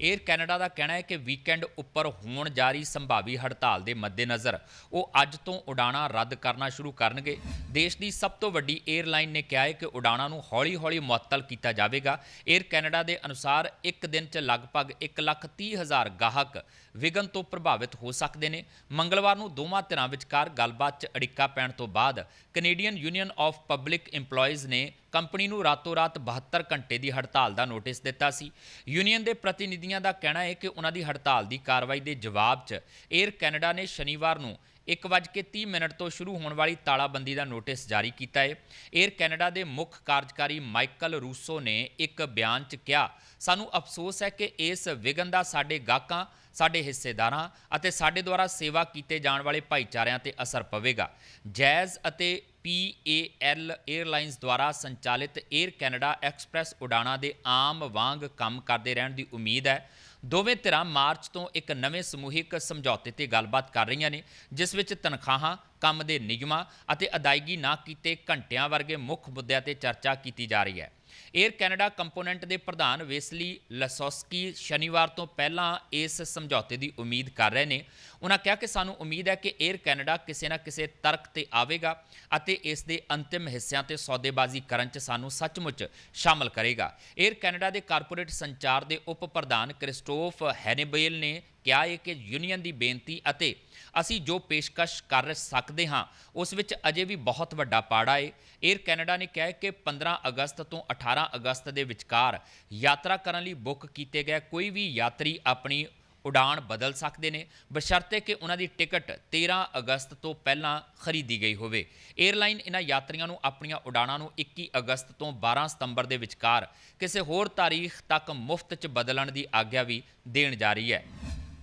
ਏਅਰ ਕੈਨੇਡਾ ਦਾ ਕਹਿਣਾ ਹੈ ਕਿ ਵੀਕਐਂਡ ਉੱਪਰ ਹੋਣ ਜਾ ਰਹੀ ਸੰਭਾਵੀ ਹੜਤਾਲ ਦੇ ਮੱਦੇਨਜ਼ਰ ਉਹ ਅੱਜ ਤੋਂ ਉਡਾਣਾਂ ਰੱਦ ਕਰਨਾ ਸ਼ੁਰੂ ਕਰਨਗੇ। ਦੇਸ਼ ਦੀ ਸਭ ਤੋਂ ਵੱਡੀ ਏਅਰਲਾਈਨ ਨੇ ਕਿਹਾ ਹੈ ਕਿ ਉਡਾਣਾਂ ਨੂੰ ਹੌਲੀ-ਹੌਲੀ ਮੁਅੱਤਲ ਕੀਤਾ ਜਾਵੇਗਾ। ਏਅਰ ਕੈਨੇਡਾ ਦੇ ਅਨੁਸਾਰ ਇੱਕ ਦਿਨ 'ਚ ਲਗਭਗ 1,30,000 ਗਾਹਕ ਵਿਗਨ ਤੋਂ ਪ੍ਰਭਾਵਿਤ ਹੋ ਸਕਦੇ ਨੇ। ਮੰਗਲਵਾਰ ਨੂੰ ਦੋਵਾਂ ਧਿਰਾਂ ਵਿਚਕਾਰ ਗੱਲਬਾਤ 'ਚ ਅੜਿੱਕਾ ਪੈਣ ਤੋਂ ਬਾਅਦ Canadian union of public EMPLOYEES ਨੇ ਕੰਪਨੀ ਨੂੰ ਰਾਤੋਂ-ਰਾਤ 72 ਘੰਟੇ ਦੀ ਹੜਤਾਲ ਦਾ ਨੋਟਿਸ ਦਿੱਤਾ ਸੀ। ਯੂਨੀਅਨ ਦੇ ਪ੍ਰਤੀਨਿਧੀਆਂ ਦਾ ਕਹਿਣਾ ਹੈ ਕਿ ਉਹਨਾਂ ਦੀ ਹੜਤਾਲ ਦੀ ਕਾਰਵਾਈ ਦੇ ਜਵਾਬ 'ਚ 에ਅਰ ਕੈਨੇਡਾ ਨੇ ਸ਼ਨੀਵਾਰ ਨੂੰ 1:30 ਮਿੰਟ ਤੋਂ ਸ਼ੁਰੂ ਹੋਣ ਵਾਲੀ ਤਾਲਾਬੰਦੀ ਦਾ ਨੋਟਿਸ ਜਾਰੀ ਕੀਤਾ ਹੈ 에ਅਰ ਕੈਨੇਡਾ ਦੇ ਮੁੱਖ ਕਾਰਜਕਾਰੀ ਮਾਈਕਲ ਰੂਸੋ ਨੇ ਇੱਕ ਬਿਆਨ 'ਚ ਕਿਹਾ, ਸਾਨੂੰ ਅਫਸੋਸ ਹੈ ਕਿ ਇਸ ਵਿਗਨ ਦਾ ਸਾਡੇ ਗਾਹਕਾਂ, ਸਾਡੇ ਹਿੱਸੇਦਾਰਾਂ ਅਤੇ ਸਾਡੇ ਦੁਆਰਾ ਸੇਵਾ ਕੀਤੇ ਜਾਣ ਵਾਲੇ ਭਾਈਚਾਰਿਆਂ ਤੇ ਅਸਰ ਪਵੇਗਾ। ਜੈਜ਼ ਅਤੇ ਪੀ ਏ PAL 에ਅਰਲਾਈਨਸ ਦੁਆਰਾ ਸੰਚਾਲਿਤ 에ਅਰ ਕੈਨੇਡਾ ਐਕਸਪ੍ਰੈਸ ਉਡਾਣਾਂ ਦੇ ਆਮ ਵਾਂਗ ਕੰਮ ਕਰਦੇ ਰਹਿਣ ਦੀ ਉਮੀਦ ਹੈ। ਦੋਵੇਂ ਧਿਰਾਂ ਮਾਰਚ ਤੋਂ ਇੱਕ ਨਵੇਂ ਸਮੂਹਿਕ ਸਮਝੌਤੇ ਤੇ ਗੱਲਬਾਤ ਕਰ ਰਹੀਆਂ ਨੇ, ਜਿਸ ਵਿੱਚ ਤਨਖਾਹਾਂ, ਕੰਮ ਦੇ ਨਿਯਮਾਂ ਅਤੇ ਅਦਾਇਗੀ ਨਾ ਕੀਤੇ ਘੰਟਿਆਂ ਵਰਗੇ ਮੁੱਖ ਮੁੱਦਿਆਂ ਤੇ ਚਰਚਾ ਕੀਤੀ ਜਾ ਰਹੀ ਹੈ। ਏਅਰ ਕੈਨੇਡਾ ਕੰਪੋਨੈਂਟ ਦੇ ਪ੍ਰਧਾਨ ਵੇਸਲੀ ਲਸੋਸਕੀ ਸ਼ਨੀਵਾਰ ਤੋਂ ਪਹਿਲਾਂ ਇਸ ਸਮਝੌਤੇ ਦੀ ਉਮੀਦ ਕਰ ਰਹੇ ਨੇ। ਉਹਨਾਂ ਕਿਹਾ ਕਿ ਸਾਨੂੰ ਉਮੀਦ ਹੈ ਕਿ ਏਅਰ ਕੈਨੇਡਾ ਕਿਸੇ ਨਾ ਕਿਸੇ ਤਰਕ ਤੇ ਆਵੇਗਾ ਅਤੇ ਇਸ ਦੇ ਅੰਤਿਮ ਹਿੱਸਿਆਂ ਤੇ ਸੌਦੇਬਾਜ਼ੀ ਕਰਨ 'ਚ ਸਾਨੂੰ ਸੱਚਮੁੱਚ ਸ਼ਾਮਲ ਕਰੇਗਾ। ਏਅਰ ਕੈਨੇਡਾ ਦੇ ਕਾਰਪੋਰੇਟ ਸੰਚਾਰ ਦੇ ਉਪ ਪ੍ਰਧਾਨ ਕ੍ਰਿਸਟੋਫ ਹੈਨੇਬੇਲ ਨੇ ਕਿਹਾ ਹੈ ਕਿ ਯੂਨੀਅਨ ਦੀ ਬੇਨਤੀ ਅਤੇ ਅਸੀਂ ਜੋ ਪੇਸ਼ਕਸ਼ ਕਰ ਸਕਦੇ ਹਾਂ, ਉਸ ਵਿੱਚ ਅਜੇ ਵੀ ਬਹੁਤ ਵੱਡਾ ਪਾੜਾ ਏ। 에ਅਰ ਕੈਨੇਡਾ ਨੇ ਕਿਹਾ ਕਿ 15 ਅਗਸਤ ਤੋਂ 18 ਅਗਸਤ ਦੇ ਵਿਚਕਾਰ ਯਾਤਰਾ ਕਰਨ ਲਈ ਬੁੱਕ ਕੀਤੇ ਗਏ ਕੋਈ ਵੀ ਯਾਤਰੀ ਆਪਣੀ ਉਡਾਣ ਬਦਲ ਸਕਦੇ ਨੇ। ਬਸ਼ਰਤੇ ਕਿ ਉਹਨਾਂ ਦੀ ਟਿਕਟ 13 ਅਗਸਤ ਤੋਂ ਪਹਿਲਾਂ ਖਰੀਦੀ ਗਈ ਹੋਵੇ। 에ਅਰਲਾਈਨ ਇਹਨਾਂ ਯਾਤਰੀਆਂ ਨੂੰ ਆਪਣੀਆਂ ਉਡਾਣਾਂ ਨੂੰ 21 ਅਗਸਤ ਤੋਂ 12 ਸਤੰਬਰ ਦੇ ਵਿਚਕਾਰ ਕਿਸੇ ਹੋਰ ਤਾਰੀਖ ਤੱਕ ਮੁਫਤ 'ਚ ਬਦਲਣ ਦੀ ਆਗਿਆ ਵੀ ਦੇਣ ਜਾ ਰਹੀ ਹੈ।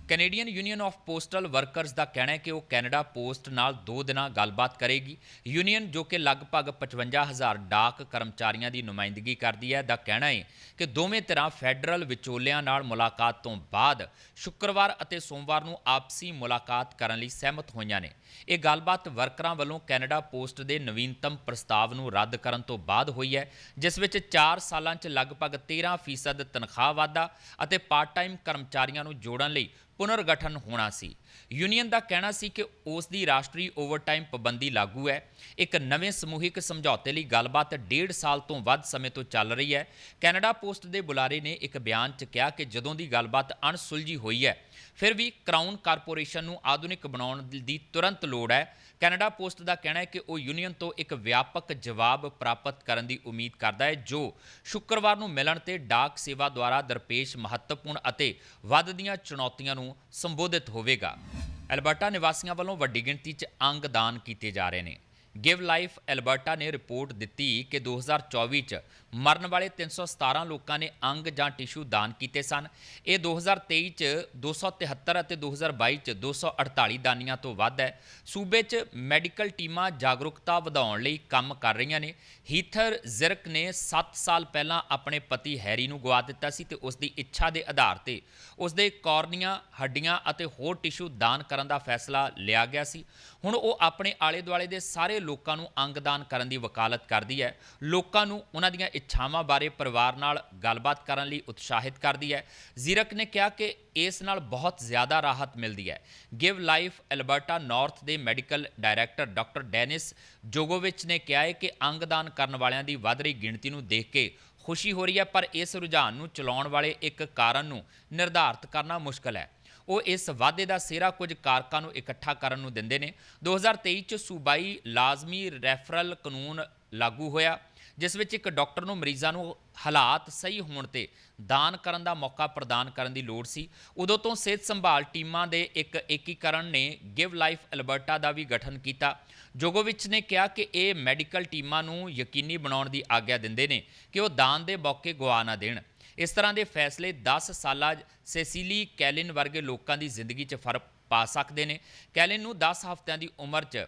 Canadian union of postal workers ਦਾ ਕਹਿਣਾ ਹੈ ਕਿ ਉਹ ਕੈਨੇਡਾ ਪੋਸਟ ਨਾਲ ਦੋ ਦਿਨਾਂ ਗੱਲਬਾਤ ਕਰੇਗੀ। ਯੂਨੀਅਨ ਜੋ ਕਿ ਲਗਭਗ 55000 ਡਾਕ ਕਰਮਚਾਰੀਆਂ ਦੀ ਨੁਮਾਇੰਦਗੀ ਕਰਦੀ ਹੈ, ਦਾ ਕਹਿਣਾ ਹੈ ਕਿ ਦੋਵੇਂ ਧਿਰਾਂ ਫੈਡਰਲ ਵਿਚੋਲਿਆਂ ਨਾਲ ਮੁਲਾਕਾਤ ਤੋਂ ਬਾਅਦ ਸ਼ੁੱਕਰਵਾਰ ਅਤੇ ਸੋਮਵਾਰ ਨੂੰ ਆਪਸੀ ਮੁਲਾਕਾਤ ਕਰਨ ਲਈ ਸਹਿਮਤ ਹੋਈਆਂ ਨੇ। ਇਹ ਗੱਲਬਾਤ ਵਰਕਰਾਂ ਵੱਲੋਂ ਕੈਨੇਡਾ ਪੋਸਟ ਦੇ ਨਵੀਨਤਮ ਪ੍ਰਸਤਾਵ ਨੂੰ ਰੱਦ ਕਰਨ ਤੋਂ ਬਾਅਦ ਹੋਈ ਹੈ, ਜਿਸ ਵਿੱਚ 4 ਸਾਲਾਂ 'ਚ ਲਗਭਗ 13% ਤਨਖਾਹ ਵਾਧਾ ਅਤੇ ਪਾਰਟ ਟਾਈਮ ਕਰਮਚਾਰੀਆਂ ਨੂੰ ਜੋੜਨ ਲਈ ਪੁਨਰਗਠਨ ਹੋਣਾ ਸੀ। ਯੂਨੀਅਨ ਦਾ ਕਹਿਣਾ ਸੀ ਕਿ ਉਸ ਦੀ ਰਾਸ਼ਟਰੀ ਓਵਰਟਾਈਮ ਪਾਬੰਦੀ ਲਾਗੂ ਹੈ। ਇੱਕ ਨਵੇਂ ਸਮੂਹਿਕ ਸਮਝੌਤੇ ਲਈ ਗੱਲਬਾਤ ਡੇਢ ਸਾਲ ਤੋਂ ਵੱਧ ਸਮੇਂ ਤੋਂ ਚੱਲ ਰਹੀ ਹੈ। ਕੈਨੇਡਾ ਪੋਸਟ ਦੇ ਬੁਲਾਰੇ ਨੇ ਇੱਕ ਬਿਆਨ 'ਚ ਕਿਹਾ ਕਿ ਜਦੋਂ ਦੀ ਗੱਲਬਾਤ ਅਣਸੁਲਝੀ ਹੋਈ ਹੈ, ਫਿਰ ਵੀ ਕਰਾਊਨ ਕਾਰਪੋਰੇਸ਼ਨ ਨੂੰ ਆਧੁਨਿਕ ਬਣਾਉਣ ਦੀ ਤੁਰੰਤ ਲੋੜ ਹੈ। ਕੈਨੇਡਾ ਪੋਸਟ ਦਾ ਕਹਿਣਾ ਹੈ ਕਿ ਉਹ ਯੂਨੀਅਨ ਤੋਂ ਇੱਕ ਵਿਆਪਕ ਜਵਾਬ ਪ੍ਰਾਪਤ ਕਰਨ ਦੀ ਉਮੀਦ ਕਰਦਾ ਹੈ, ਜੋ ਸ਼ੁੱਕਰਵਾਰ ਨੂੰ ਮਿਲਣ ਤੇ ਡਾਕ ਸੇਵਾ ਦੁਆਰਾ ਦਰਪੇਸ਼ ਮਹੱਤਵਪੂਰਨ ਅਤੇ ਵੱਧਦੀਆਂ ਚੁਣੌਤੀਆਂ ਨੂੰ ਸੰਬੋਧਿਤ ਹੋਵੇਗਾ। ਐਲਬਰਟਾ ਨਿਵਾਸੀਆਂ ਵੱਲੋਂ ਵੱਡੀ ਗਿਣਤੀ 'ਚ ਅੰਗ ਦਾਨ ਕੀਤੇ ਜਾ ਰਹੇ ਨੇ। ਗਿਵ ਲਾਈਫ ਐਲਬਰਟਾ ਨੇ ਰਿਪੋਰਟ ਦਿੱਤੀ ਕਿ 2024 ਚ ਮਰਨ ਵਾਲੇ 317 ਲੋਕਾਂ ਨੇ ਅੰਗ ਜਾਂ ਟਿਸ਼ੂ ਦਾਨ ਕੀਤੇ ਸਨ। ਇਹ 2023 ਚ 273 ਅਤੇ 2022 ਚ 248 ਦਾਨੀਆਂ ਤੋਂ ਵੱਧ ਹੈ। ਸੂਬੇ 'ਚ ਮੈਡੀਕਲ ਟੀਮਾਂ ਜਾਗਰੂਕਤਾ ਵਧਾਉਣ ਲਈ ਕੰਮ ਕਰ ਰਹੀਆਂ ਨੇ। ਹੀਥਰ ਜ਼ਿਰਕ ਨੇ 7 ਸਾਲ ਪਹਿਲਾਂ ਆਪਣੇ ਪਤੀ ਹੈਰੀ ਨੂੰ ਗਵਾ ਦਿੱਤਾ ਸੀ ਤੇ ਉਸ ਦੀ ਇੱਛਾ ਦੇ ਆਧਾਰ ਤੇ ਉਸ ਦੇ ਕਾਰਨੀਆਂ, ਹੱਡੀਆਂ ਅਤੇ ਹੋਰ ਟਿਸ਼ੂ ਦਾਨ ਕਰਨ ਦਾ ਫੈਸਲਾ ਲਿਆ ਗਿਆ ਸੀ। ਹੁਣ ਉਹ ਆਪਣੇ ਆਲੇ ਦੁਆਲੇ ਦੇ ਸਾਰੇ ਲੋਕਾਂ ਨੂੰ ਅੰਗਦਾਨ ਕਰਨ ਦੀ ਵਕਾਲਤ ਕਰਦੀ ਹੈ। ਲੋਕਾਂ ਨੂੰ ਉਹਨਾਂ ਦੀਆਂ ਇੱਛਾਵਾਂ ਬਾਰੇ ਪਰਿਵਾਰ ਨਾਲ ਗੱਲਬਾਤ ਕਰਨ ਲਈ ਉਤਸ਼ਾਹਿਤ ਕਰਦੀ ਹੈ। ਜ਼ੀਰਕ ਨੇ ਕਿਹਾ ਕਿ ਇਸ ਨਾਲ ਬਹੁਤ ਜ਼ਿਆਦਾ ਰਾਹਤ ਮਿਲਦੀ ਹੈ। ਗਿਵ ਲਾਈਫ ਐਲਬਰਟਾ ਨਾਰਥ ਦੇ medical director doctor Dennis Jogovich ਨੇ ਕਿਹਾ ਹੈ ਕਿ ਅੰਗਦਾਨ ਕਰਨ ਵਾਲਿਆਂ ਦੀ ਵੱਧ ਰਹੀ ਗਿਣਤੀ ਨੂੰ ਦੇਖ ਕੇ ਖੁਸ਼ੀ ਹੋ ਰਹੀ ਹੈ, ਪਰ ਇਸ ਰੁਝਾਨ ਨੂੰ ਚਲਾਉਣ ਵਾਲੇ ਇੱਕ ਕਾਰਨ ਨੂੰ ਨਿਰਧਾਰਤ ਕਰਨਾ ਮੁਸ਼ਕਲ ਹੈ। ਉਹ ਇਸ ਵਾਅਦੇ ਦਾ ਸਿਹਰਾ ਕੁਝ ਕਾਰਕਾਂ ਨੂੰ ਇਕੱਠਾ ਕਰਨ ਨੂੰ ਦਿੰਦੇ ਨੇ। 2023 ਚ ਸੂਬਾਈ ਲਾਜ਼ਮੀ ਰੈਫਰਲ ਕਾਨੂੰਨ ਲਾਗੂ ਹੋਇਆ, ਜਿਸ ਵਿੱਚ ਇੱਕ ਡਾਕਟਰ ਨੂੰ ਮਰੀਜ਼ਾਂ ਨੂੰ ਹਾਲਾਤ ਸਹੀ ਹੋਣ ਤੇ ਦਾਨ ਕਰਨ ਦਾ ਮੌਕਾ ਪ੍ਰਦਾਨ ਕਰਨ ਦੀ ਲੋੜ ਸੀ। ਉਦੋਂ ਤੋਂ ਸਿਹਤ ਸੰਭਾਲ ਟੀਮਾਂ ਦੇ ਇੱਕ ਏਕੀਕਰਨ ਨੇ ਗਿਵ ਲਾਈਫ ਅਲਬਰਟਾ ਦਾ ਵੀ ਗਠਨ ਕੀਤਾ ਜੋਗੋਵਿਚ ਨੇ ਕਿਹਾ ਕਿ ਇਹ ਮੈਡੀਕਲ ਟੀਮਾਂ ਨੂੰ ਯਕੀਨੀ ਬਣਾਉਣ ਦੀ ਆਗਿਆ ਦਿੰਦੇ ਨੇ ਕਿ ਉਹ ਦਾਨ ਦੇ ਮੌਕੇ ਗਵਾ ਨਾ ਦੇਣ। ਇਸ ਤਰ੍ਹਾਂ ਦੇ ਫੈਸਲੇ 10 ਸਾਲਾ ਸੈਸਿਲੀ ਕੈਲਿਨ ਵਰਗੇ ਲੋਕਾਂ ਦੀ ਜ਼ਿੰਦਗੀ 'ਚ ਫ਼ਰਕ ਪਾ ਸਕਦੇ ਨੇ। ਕੈਲਿਨ ਨੂੰ 10 ਹਫ਼ਤਿਆਂ ਦੀ ਉਮਰ 'ਚ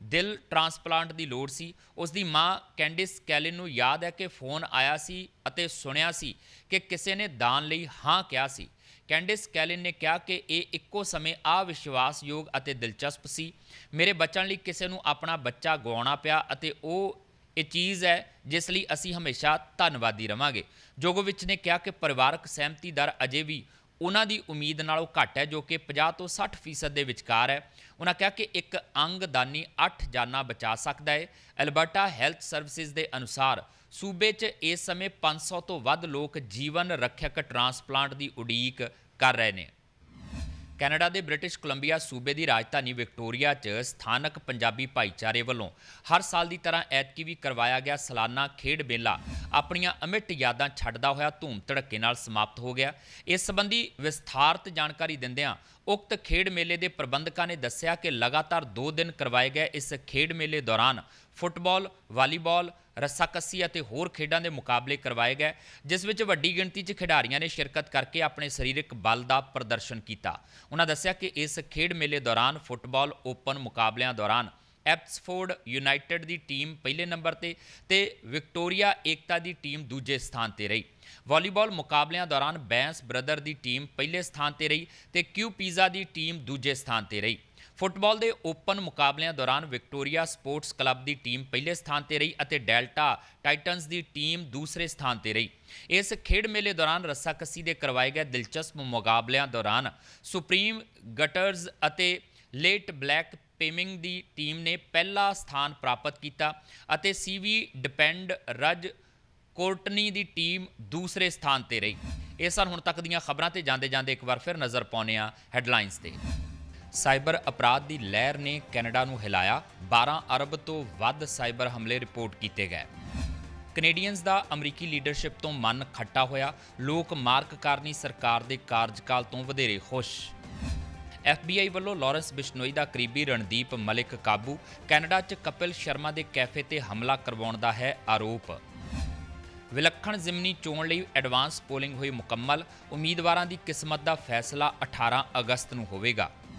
ਦਿਲ ਟ੍ਰਾਂਸਪਲਾਂਟ ਦੀ ਲੋੜ ਸੀ। ਉਸ ਦੀ ਮਾਂ ਕੈਂਡਿਸ ਕੈਲਿਨ ਨੂੰ ਯਾਦ ਹੈ ਕਿ ਫੋਨ ਆਇਆ ਸੀ ਅਤੇ ਸੁਣਿਆ ਸੀ ਕਿ ਕਿਸੇ ਨੇ ਦਾਨ ਲਈ ਹਾਂ ਕਿਹਾ ਸੀ। ਕੈਂਡਿਸ ਕੈਲਿਨ ਨੇ ਕਿਹਾ ਕਿ ਇਹ ਇੱਕੋ ਸਮੇਂ ਅਵਿਸ਼ਵਾਸਯੋਗ ਅਤੇ ਦਿਲਚਸਪ ਸੀ। ਮੇਰੇ ਬਚਣ ਲਈ ਕਿਸੇ ਨੂੰ ਆਪਣਾ ਬੱਚਾ ਗਵਾਉਣਾ ਪਿਆ ਅਤੇ ਉਹ ਇਹ ਚੀਜ਼ ਹੈ, ਜਿਸ ਲਈ ਅਸੀਂ ਹਮੇਸ਼ਾ ਧੰਨਵਾਦੀ ਰਵਾਂਗੇ। ਜੋਗੋਵਿਚ ਨੇ ਕਿਹਾ ਕਿ ਪਰਿਵਾਰਕ ਸਹਿਮਤੀ ਦਰ ਅਜੇ ਵੀ ਉਹਨਾਂ ਦੀ ਉਮੀਦ ਨਾਲੋਂ ਘੱਟ ਹੈ, ਜੋ ਕਿ 50 ਤੋਂ 60 ਫੀਸਦ ਦੇ ਵਿਚਕਾਰ ਹੈ। ਉਹਨਾਂ ਕਿਹਾ ਕਿ ਇੱਕ ਅੰਗਦਾਨੀ 8 ਜਾਨਾਂ ਬਚਾ ਸਕਦਾ ਹੈ। ਅਲਬਰਟਾ ਹੈਲਥ ਸਰਵਿਸਿਜ਼ ਦੇ ਅਨੁਸਾਰ ਸੂਬੇ 'ਚ ਇਸ ਸਮੇਂ 500 ਤੋਂ ਵੱਧ ਲੋਕ ਜੀਵਨ ਰੱਖਿਅਕ ਟਰਾਂਸਪਲਾਂਟ ਦੀ ਉਡੀਕ ਕਰ ਰਹੇ ਨੇ। ਕੈਨੇਡਾ ਦੇ ਬ੍ਰਿਟਿਸ਼ ਕੋਲੰਬੀਆ ਸੂਬੇ ਦੀ ਰਾਜਧਾਨੀ ਵਿਕਟੋਰੀਆ 'ਚ ਸਥਾਨਕ ਪੰਜਾਬੀ ਭਾਈਚਾਰੇ ਵੱਲੋਂ ਹਰ ਸਾਲ ਦੀ ਤਰ੍ਹਾਂ ਐਤਕੀ ਵੀ ਕਰਵਾਇਆ ਗਿਆ ਸਾਲਾਨਾ ਖੇਡ ਮੇਲਾ। ਆਪਣੀਆਂ ਅਮਿੱਟ ਯਾਦਾਂ ਛੱਡਦਾ ਹੋਇਆ ਧੂਮ ਧੜੱਕੇ ਨਾਲ ਸਮਾਪਤ ਹੋ ਗਿਆ। ਇਸ ਸੰਬੰਧੀ ਵਿਸਥਾਰਤ ਜਾਣਕਾਰੀ ਦਿੰਦਿਆਂ ਉਕਤ ਖੇਡ ਮੇਲੇ ਦੇ ਪ੍ਰਬੰਧਕਾਂ ਨੇ ਦੱਸਿਆ ਕਿ ਲਗਾਤਾਰ 2 ਦਿਨ ਕਰਵਾਏ ਗਏ ਇਸ ਖੇਡ ਮੇਲੇ ਦੌਰਾਨ ਫੁੱਟਬਾਲ, ਵਾਲੀਬਾਲ, ਰੱਸਾਕੱਸੀ ਅਤੇ ਹੋਰ ਖੇਡਾਂ ਦੇ ਮੁਕਾਬਲੇ ਕਰਵਾਏ ਗਏ, ਜਿਸ ਵਿੱਚ ਵੱਡੀ ਗਿਣਤੀ 'ਚ ਖਿਡਾਰੀਆਂ ਨੇ ਸ਼ਿਰਕਤ ਕਰਕੇ ਆਪਣੇ ਸਰੀਰਕ ਬਲ ਦਾ ਪ੍ਰਦਰਸ਼ਨ ਕੀਤਾ। ਉਹਨਾਂ ਦੱਸਿਆ ਕਿ ਇਸ ਖੇਡ ਮੇਲੇ ਦੌਰਾਨ ਫੁੱਟਬਾਲ ਓਪਨ ਮੁਕਾਬਲਿਆਂ ਦੌਰਾਨ ਐਪਸਫੋਰਡ ਯੂਨਾਈਟਿਡ ਦੀ ਟੀਮ ਪਹਿਲੇ ਨੰਬਰ ਤੇ ਤੇ ਵਿਕਟੋਰੀਆ ਏਕਤਾ ਦੀ ਟੀਮ ਦੂਜੇ ਸਥਾਨ ਤੇ ਰਹੀ। ਵਾਲੀਬਾਲ ਮੁਕਾਬਲਿਆਂ ਦੌਰਾਨ ਬੈਂਸ ਬ੍ਰਦਰ ਦੀ ਟੀਮ ਪਹਿਲੇ ਸਥਾਨ ਤੇ ਰਹੀ ਤੇ ਕਿਊ ਪੀਜ਼ਾ ਦੀ ਟੀਮ ਦੂਜੇ ਸਥਾਨ ਤੇ ਰਹੀ। ਫੁੱਟਬਾਲ ਦੇ ਓਪਨ ਮੁਕਾਬਲਿਆਂ ਦੌਰਾਨ ਵਿਕਟੋਰੀਆ ਸਪੋਰਟਸ ਕਲੱਬ ਦੀ ਟੀਮ ਪਹਿਲੇ ਸਥਾਨ ਤੇ ਰਹੀ ਅਤੇ ਡੈਲਟਾ ਟਾਈਟਨਸ ਦੀ ਟੀਮ ਦੂਸਰੇ ਸਥਾਨ ਤੇ ਰਹੀ। ਇਸ ਖੇਡ ਮੇਲੇ ਦੌਰਾਨ ਰੱਸਾਕਸੀ ਦੇ ਕਰਵਾਏ ਗਏ ਦਿਲਚਸਪ ਮੁਕਾਬਲਿਆਂ ਦੌਰਾਨ ਸੁਪਰੀਮ ਗਟਰਜ਼ ਅਤੇ ਲੇਟ ਬਲੈਕ ਪੇਮਿੰਗ ਦੀ ਟੀਮ ਨੇ ਪਹਿਲਾ ਸਥਾਨ ਪ੍ਰਾਪਤ ਕੀਤਾ ਅਤੇ ਸੀਵੀ ਡਿਪੈਂਡ ਰਜ ਕੋਰਟਨੀ ਦੀ ਟੀਮ ਦੂਸਰੇ ਸਥਾਨ ਤੇ ਰਹੀ। ਇਹ ਸਨ ਹੁਣ ਤੱਕ ਦੀਆਂ ਖਬਰਾਂ ਤੇ ਜਾਂਦੇ ਜਾਂਦੇ ਇੱਕ ਵਾਰ ਫਿਰ ਨਜ਼ਰ ਪਾਉਂਦੇ ਹਾਂ ਹੈਡਲਾਈਨਸ ਤੇ। ਸਾਈਬਰ ਅਪਰਾਧ ਦੀ ਲਹਿਰ ਨੇ ਕੈਨੇਡਾ ਨੂੰ ਹਿਲਾਇਆ। 12 ਅਰਬ ਤੋਂ ਵੱਧ ਸਾਈਬਰ ਹਮਲੇ ਰਿਪੋਰਟ ਕੀਤੇ ਗਏ। ਕੈਨੇਡੀਅਨਸ ਦਾ ਅਮਰੀਕੀ ਲੀਡਰਸ਼ਿਪ ਤੋਂ ਮਨ ਖੱਟਾ ਹੋਇਆ। ਲੋਕ ਮਾਰਕ ਕਾਰਨੀ ਸਰਕਾਰ ਦੇ ਕਾਰਜਕਾਲ ਤੋਂ ਵਧੇਰੇ ਖੁਸ਼। FBI ਵੱਲੋਂ ਲਾਰੈਂਸ ਬਿਸ਼ਨੋਈ ਦਾ ਕਰੀਬੀ ਰਣਦੀਪ ਮਲਿਕ ਕਾਬੂ। ਕੈਨੇਡਾ 'ਚ ਕਪਿਲ ਸ਼ਰਮਾ ਦੇ ਕੈਫੇ ਤੇ ਹਮਲਾ ਕਰਵਾਉਣ ਦਾ ਹੈ ਆਰੋਪ। ਵਿਲੱਖਣ ਜ਼ਿਮਨੀ ਚੋਣ ਲਈ ਐਡਵਾਂਸ ਪੋਲਿੰਗ ਹੋਈ ਮੁਕੰਮਲ। ਉਮੀਦਵਾਰਾਂ ਦੀ ਕਿਸਮਤ ਦਾ ਫੈਸਲਾ 18 ਅਗਸਤ ਨੂੰ ਹੋਵੇਗਾ।